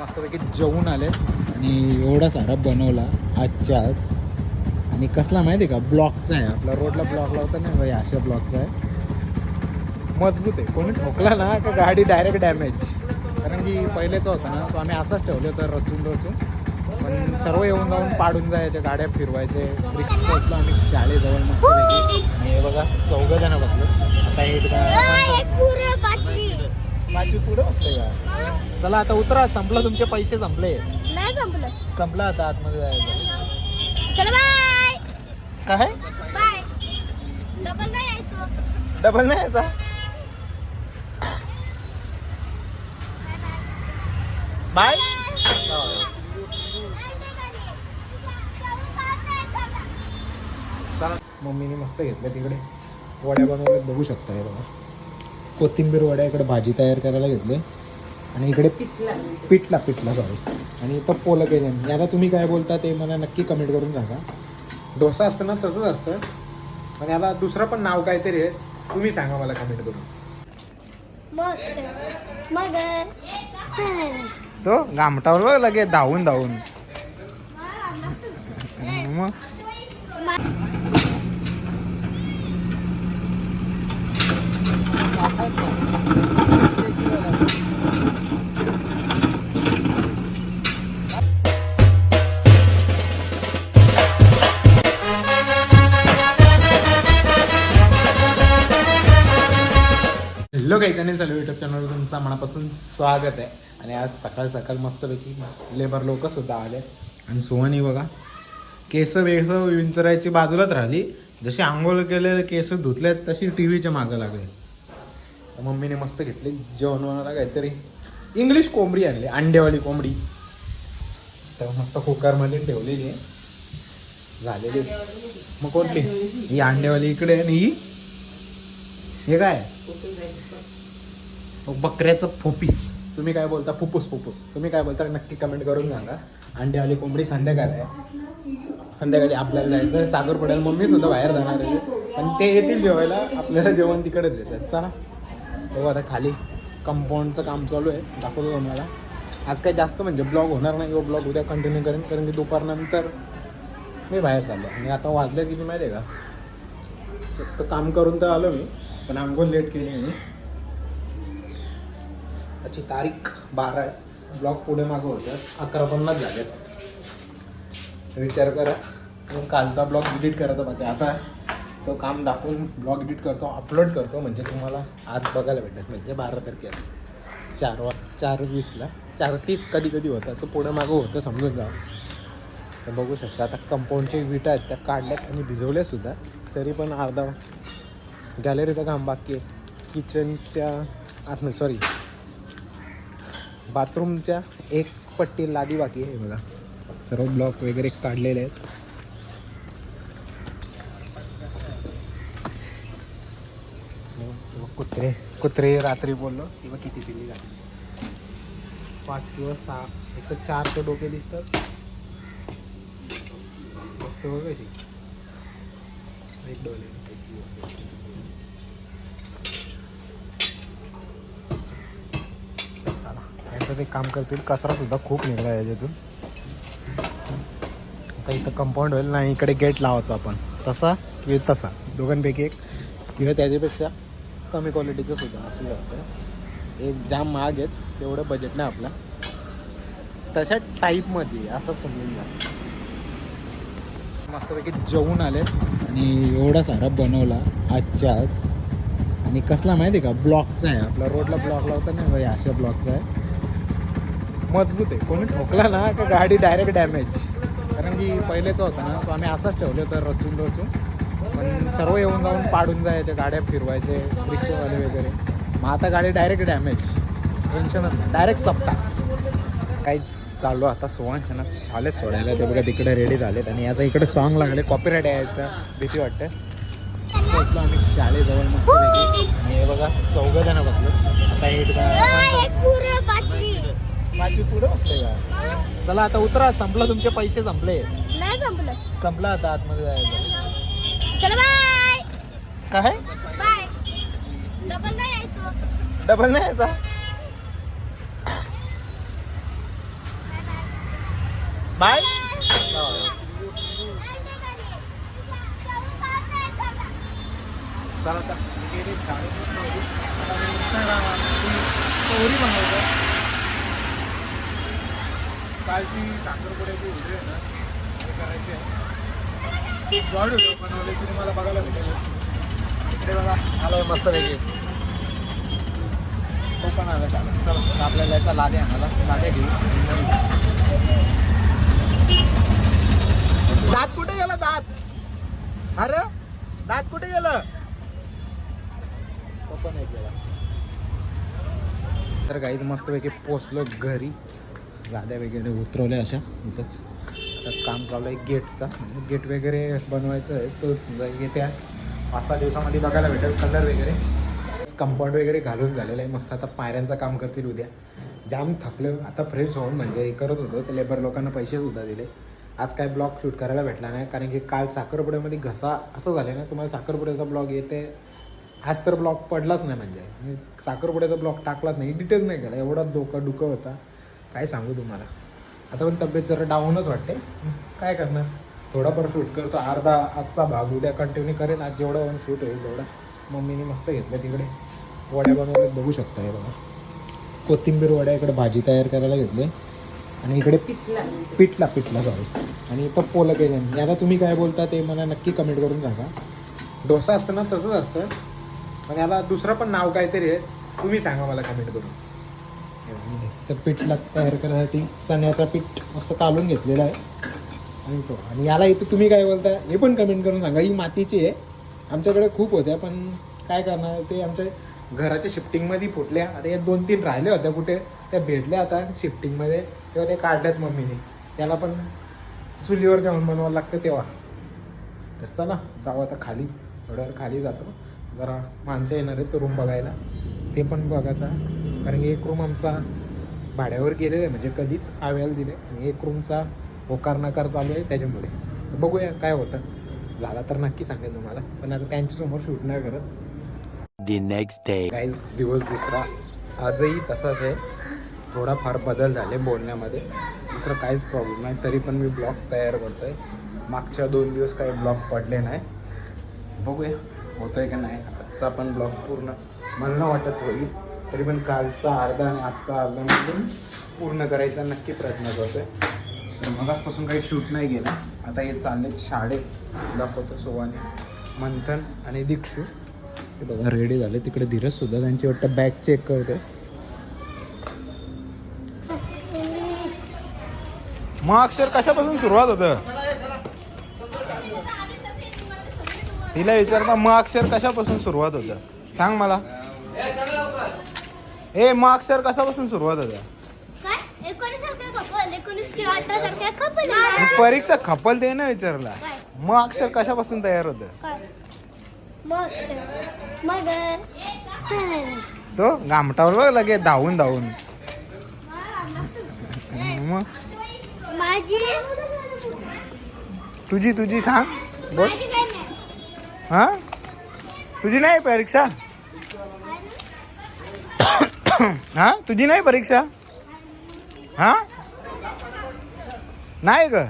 मस्तपैकी जेवून आले. आणि एवढा सारा बनवला आजच्या आज आणि कसला माहिती आहे का? ब्लॉकचा आहे. आपला रोडला ब्लॉक लावता नाही भाई अशा ब्लॉकचा आहे. मजबूत आहे. कोणी ठोकला ना का गाडी डायरेक्ट डॅमेज कारण की पहिलेचा होता ना तो आम्ही असाच ठेवले होतं रचून रचून. पण सर्व येऊन जाऊन पाडून जायचे गाड्या फिरवायचे. रिक्स बसलो आम्ही शाळेजवळ मस्त आणि हे बघा चौघ जण बसलो. आता हे एकदा माझी पुढे बसले का? चला आता उतरा. संपलं तुमचे पैसे संपले. नाही संपलं. संपलं आता आतमध्ये जायचं. चला बाय. काय? बाय. डबल नाही यायचो. डबल नाही यायचा? बाय. चला. मम्मीने मस्त घेतलं तिकडे. वड्या बनवल्यात बघू शकता हे बघा. कोथिंबीर वड्या इकडे भाजी तयार करायला घेतले. आणि इकडे पिठला. पिठला सॉरी आणि इथं पोलं केले. आता तुम्ही काय बोलता ते मला नक्की कमेंट करून सांगा. डोसा असतं ना तसंच असतं. आणि याला दुसरं पण नाव काहीतरी आहे. तुम्ही सांगा मला कमेंट करून. तो गामटावर बघ लगेच धावून धावून. मग? हॅलो काही काही चालू युट्यूब चॅनलवर तुमचं मनापासून स्वागत आहे. आणि आज सकाळ सकाळ मस्तपैकी लेबर लोक सुद्धा आले. आणि सोहनी बघा केस वेस विंचरायची बाजूलाच राहिली. जशी आंघोळ केलेले केस धुतलेत तशी टी व्हीच्या मागं लागले. मम्मीने मस्त घेतले जेवण काहीतरी. इंग्लिश कोंबडी आणली अंडेवाली कोंबडी. तर मस्त कुकरमध्ये ठेवलेली आहे. झालेली मग कोणती? ही अंडेवाली इकडे आहे आणि ही. हे काय? बकऱ्याचं फोपीस तुम्ही काय बोलता? फुप्पूस फुप्पूस तुम्ही काय बोलता? नक्की कमेंट करून सांगा. अंड्यावाली कोंबडी संध्याकाळ आहे. संध्याकाळी आपल्याला जायचं आहे. सागर पडेल. मम्मी सुद्धा बाहेर जाणार आहे. पण ते येतील जेवायला. आपल्याला जेवण तिकडेच देतात. चला. बघू आता खाली कंपाऊंडचं काम चालू आहे. दाखवतो तुम्हाला. आज काही जास्त म्हणजे ब्लॉग होणार नाही किंवा ब्लॉग उद्या कंटिन्यू करेन कारण की दुपारनंतर मी बाहेर चाललो आणि आता वाजले किती माहिती आहे का? तर काम करून तर आलो मी पण आंघोळ लेट केली मी. त्याची तारीख बारा आहे. ब्लॉग पुढे मागं होत्यात. अकरा पन्नास झालेत. विचार करा. कालचा ब्लॉग डिलीट करायचा पाहिजे आता तो काम दाखवून ब्लॉग एडिट करतो अपलोड करतो म्हणजे तुम्हाला आज बघायला भेटेल. म्हणजे बारा तारखेला. चार वाज चार वीसला. चार तीस कधी कधी होता तो पुढे मागं होतं समजून जा तर बघू शकता आता कंपाऊंडचे विटा आहेत त्या काढल्यात आणि भिजवल्या सुद्धा. तरी पण अर्धा गॅलरीचं काम बाकी आहे. किचनच्या आत सॉरी बाथरूमच्या एक पट्टी लादी बाकी आहे मला बघा. सर्व ब्लॉक वगैरे काढलेले आहेत. कुत्रे रात्री बोललो किंवा किती पिल्ली जाते पाच किंवा सहा. एक तर चार तर डोके दिसतात. बघतो बघ एक डोले एक ते काम करतील. कचरा सुद्धा खूप निघाला याच्यातून. आता इथं कंपाऊंड होईल नाही इकडे गेट लावायचो आपण. तसा किंवा तसा. दोघांपैकी एक. किंवा त्याच्यापेक्षा कमी क्वालिटीचं सुद्धा असू शकतं एक जाम महाग आहेत तेवढं बजेट नाही आपलं. तशा टाईपमध्ये असंच समजून जा मस्तपैकी जेवून आले. आणि एवढा सारा बनवला आजच्या आज. आणि कसला माहिती आहे का? ब्लॉकचा आहे. आपला रोडला ब्लॉक लावता नाही भाई अशा ब्लॉकचा आहे. मजबूत आहे. कोणी ठोकला ना का गाडी डायरेक्ट डॅमेज कारण की पहिलेचा होता ना तो आम्ही असाच ठेवले होतं रचून रचून पण सर्व येऊन जाऊन पाडून जायचे गाड्या फिरवायचे रिक्षावाले वगैरे. मग आता गाडी डायरेक्ट डॅमेज टेन्शनच नाही. डायरेक्ट चपटा. काहीच चालू आता सोहन यांना शाळेत सोडायला. ते बघा तिकडे रेडी झालेत. आणि याचा इकडे सॉन्ग लागले कॉपीराईट यायचा. भीती वाटते. बसलो आम्ही शाळेजवळ मस्त आणि हे बघा चौघ जण बसलो आता माझी पुढे बसले का? चला आता उतरा. संपलं तुमचे पैसे संपले. नाही संपलं. संपलं आता आतमध्ये जायचं. चला बाय काय? बाय डबल नाही यायचो. डबल नाही यायचा? बाय चला आता गेली शाळेत. बनवतो कालची साखरपुड्याची करायची आहे. शॉर्ट व्हिडिओ बनवले ती तुम्हाला बघायला भेटेल. इकडे बघा. आलोय मस्त वेगळी तो पण आला चालेल. चला आता आपल्याला लादे लादे घेऊ. दात कुठे गेला दात? अरे दात कुठे गेलं? तो पण एक गेला. तर काहीच मस्तपैकी पोचलो घरी. गाद्या वगैरे उतरवल्या अशा इथंच. त्यात काम चालू आहे गेटचा. गेट वगैरे बनवायचं आहे तो समजा येत्या पाच सहा दिवसामध्ये बघायला भेटेल कलर वगैरे. कंपाऊंड वगैरे घालून झालेलं आहे मस्त आता पायऱ्यांचं काम करतील उद्या. जाम थकलं आता फ्रेश होऊन म्हणजे हे करत होतो ते लेबर लोकांना पैसे सुद्धा दिले. आज काय ब्लॉग शूट करायला भेटला नाही कारण की काल साखरपुड्यामध्ये घसा असं झालं ना तुम्हाला साखरपुड्याचा ब्लॉग येते. आज तर ब्लॉग पडलाच नाही म्हणजे. साखरपुड्याचा ब्लॉग टाकलाच नाही डिटेल नाही केला एवढा डोकं डुकं होता. काय सांगू तुम्हाला? आता पण तब्येत जरा डाऊनच वाटते. काय करणार? थोडाफार शूट करतो. अर्धा आजचा भाग उद्या कंटिन्यू करेन. आज जेवढं शूट होईल तेवढा मम्मीने मस्त घेतलं तिकडे. वड्या बनवल्यात बघू शकता हे बघा. कोथिंबीर वड्या इकडे भाजी तयार करायला घेतले. आणि इकडे पिठला. पिठला सॉरी आणि इथं पोलं केले. आता तुम्ही काय बोलता ते मला नक्की कमेंट करून सांगा. डोसा असतं ना तसंच असतं. पण याला दुसरं पण नाव काहीतरी आहे. तुम्ही सांगा मला कमेंट करून. तर पीठला तयार करण्यासाठी चण्याचा पीठ मस्त कालून घेतलेला आहे. आणि तो आणि याला इथं तुम्ही काय बोलता हे पण कमेंट करून सांगा. ही मातीची आहे. आमच्याकडे खूप होत्या पण काय करणार? ते आमच्या घराच्या शिफ्टिंगमध्ये फुटल्या. आता या दोन तीन राहिल्या होत्या कुठे? त्या भेटल्या आता शिफ्टिंगमध्ये तेव्हा ते काढल्यात मम्मीने. त्याला पण चुलीवर जाऊन बनवावं लागतं तेव्हा. तर चला जाऊ आता खाली. थोड्यावर खाली जातो. जरा माणसं येणार आहेत रूम बघायला. ते पण बघायचा. कारण की एक रूम आमचा भाड्यावर गेलेला आहे. म्हणजे कधीच आव्याला दिले. आणि एक रूमचा होकार नकार चालू आहे त्याच्यामुळे. तर बघूया काय होतं. झाला तर नक्की सांगेल तुम्हाला. पण आता त्यांच्यासमोर शूट नाही करत. The next day. काहीच दिवस दुसरा. आजही तसाच आहे. थोडाफार बदल झाले बोलण्यामध्ये. दुसरं काहीच प्रॉब्लेम नाही. तरी पण मी ब्लॉग तयार करतोय. मागच्या दोन दिवस काही ब्लॉग पडले नाही. बघूया होतोय का नाही. आजचा पण ब्लॉग पूर्ण. मला वाटत होईल. तरी पण कालचा अर्धा आणि आजचा अर्धा मिळून पूर्ण करायचा नक्की प्रयत्न करतोय. तर मगासपासून काही शूट नाही गेला आता हे चालले शाळेत. दाखवतो सोवाने. मंथन आणि दीक्षू. हे बघा रेडी झाले. तिकडे धीरज सुद्धा त्यांची वाटतं बॅग चेक करते मग अक्षर कशापासून सुरुवात होतं? तिला विचारता मग अक्षर कशापासून सुरुवात होतं? सांग मला. ए मग अक्षर कशापासून सुरुवात होतं काय? एकोणीस सारख्या कपल एकोणीस किंवा अठरा सारख्या कपल मग परीक्षा खपल ते ना विचारला? मग अक्षर कशापासून तयार होतं? काय? मग मग तो गामटावर बघ लगे धावून धावून. मग? माझी? तुझी तुझी सांग. बोल. माझी काय नाही. हा? तुझी नाही परीक्षा? हा? तुझी नाही परीक्षा? हा? नाही ग.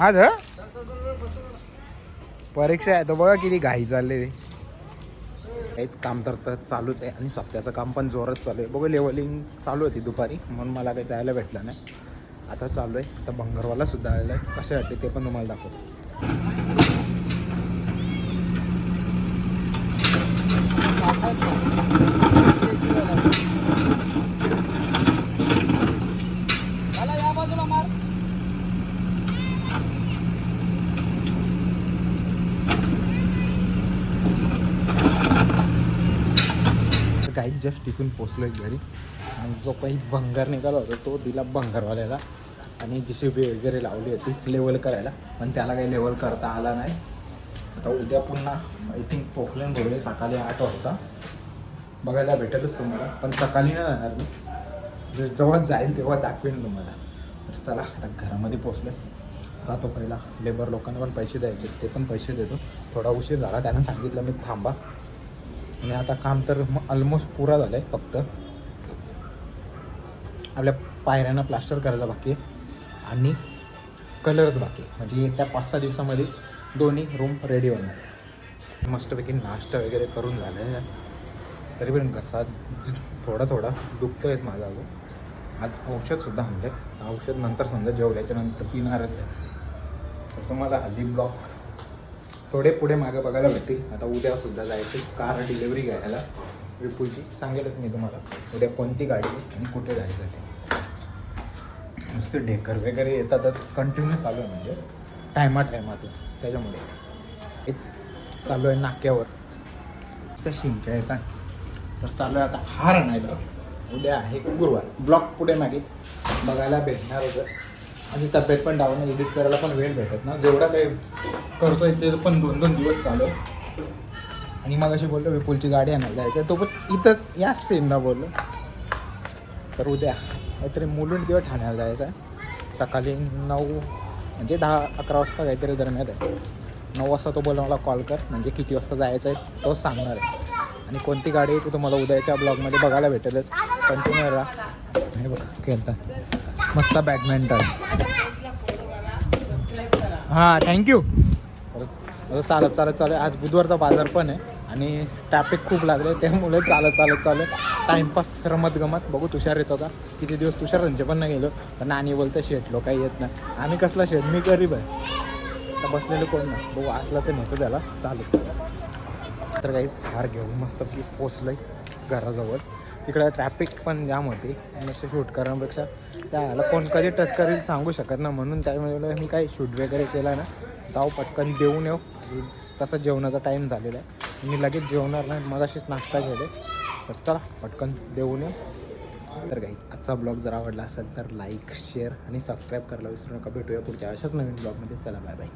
आज परीक्षा आहे. तो बघा किती घाई चालले ते काहीच काम तर तर चालूच आहे आणि सप्त्याचं काम पण जोरात चालू आहे. बघू लेवलिंग चालू होती दुपारी म्हणून मला काही जायला भेटलं नाही. आता चालू आहे. आता भंगरवाला सुद्धा आलेला आहे. कसे वाटते ते पण तुम्हाला दाखवतो तर काही जस्ट इथून पोचलो आहे घरी. आणि जो काही भंगार निघाला होता तो दिला भंगारवाल्याला आणि जी वगैरे लावली होती लेवल करायला. पण त्याला काही लेवल करता आला नाही. आता उद्या पुन्हा आय थिंक पोखलेन भरले सकाळी आठ वाजता. बघायला भेटेलच तुम्हाला. पण सकाळी नाही जाणार मी. म्हणजे जेव्हा जाईल तेव्हा दाखवेन तुम्हाला. तर चला आता घरामध्ये पोचलं जातो पहिला. लेबर लोकांना पण पैसे द्यायचे ते पण पैसे देतो. थोडा उशीर झाला. त्यानं सांगितलं मी थांबा. आणि आता काम तर ऑलमोस्ट पुरा झालं आहे फक्त. आपल्या पायऱ्यांना प्लास्टर करायचं बाकी आहे. आणि कलरच बाकी आहे. म्हणजे त्या पाच सहा दिवसामध्ये दोन्ही रूम रेडी होणार. मस्तपैकी नाश्ता वगैरे करून झालं आहे तरी पण कसा थोडा थोडा दुखतोयच माझा अजून आज औषधसुद्धा आणलं औषध नंतर समजा जेवल्याच्या नंतर पिणारच आहे. तर तुम्हाला हल्ली ब्लॉक थोडे पुढे मागे बघायला भेटतील. आता उद्यासुद्धा जायचं कार डिलेवरी घ्यायला. विपुलची सांगेलच मी तुम्हाला. उद्या कोणती गाडी आणि कुठे जायचं ते. नुसते ढेकर वगैरे येतातच. कंटिन्यू चालू आहे म्हणजे. टायमा टायमातून त्याच्यामुळे. हेच चालू आहे नाक्यावर. त्या शिंक्या येतात. तर चालू आहे आता हार आणायला. उद्या आहे गुरुवार. ब्लॉक पुढे मागे. बघायला भेटणार होतं. आणि तब्येत पण डाऊन एडिट करायला पण वेळ भेटत ना. जेवढा काही करतोय ते पण दोन दोन दिवस चालू आहे. आणि मग अशी बोललो विपुलची गाडी आणायला जायचं तो पण इथंच याच सेमला बोललो. तर उद्या काहीतरी मुलून किंवा ठाण्याला जायचं आहे सकाळी नऊ म्हणजे दहा अकरा वाजता काहीतरी दरम्यान आहे. नऊ वाजता तो बोला मला कॉल कर. म्हणजे किती वाजता जायचं आहे तो सांगणार आहे. आणि कोणती गाडी आहे ती तुम्हाला उद्याच्या ब्लॉगमध्ये बघायला भेटेलच. कंटिन्यू राहा. आणि बघ खेळतात. मस्त बॅडमिंटन. हां थँक्यू आता चालत चालत चालू आहे. आज बुधवारचा बाजार पण आहे आणि ट्रॅफिक खूप लागले त्यामुळे चालत चालत चालत. टाईमपास टाइमपास रमत गमत. बघू तुषार येतो का? किती दिवस तुषार यांचे पण नाही गेलो. तर नानी बोलतं शेटलो काही येत नाही. आम्ही कसला शेट मी गरीब आहे. तर बसलेलं कोण नाही? बघू असला तर नेतो त्याला. चालत. तर काहीच हार घेऊन मस्त की पोचलं घराजवळ. तिकडं ट्रॅफिक पण जाम होती. नुसतं शूट करण्यापेक्षा त्याला कोण कधी टच करेल सांगू शकत ना म्हणून त्यामुळे मी काही शूट वगैरे केला ना जाऊ पटकन देऊन येऊ. तसा जेवणाचा टाईम झालेला आहे. मी लगेच जेवणार नाही. मग अशीच नाश्ता केले तर चला पटकन देऊन येऊ. तर काही आजचा ब्लॉग जर आवडला असेल तर लाईक शेअर आणि सबस्क्राईब करायला विसरू नका. भेटूया पुढच्या अशाच नवीन ब्लॉगमध्ये चला बाय बाय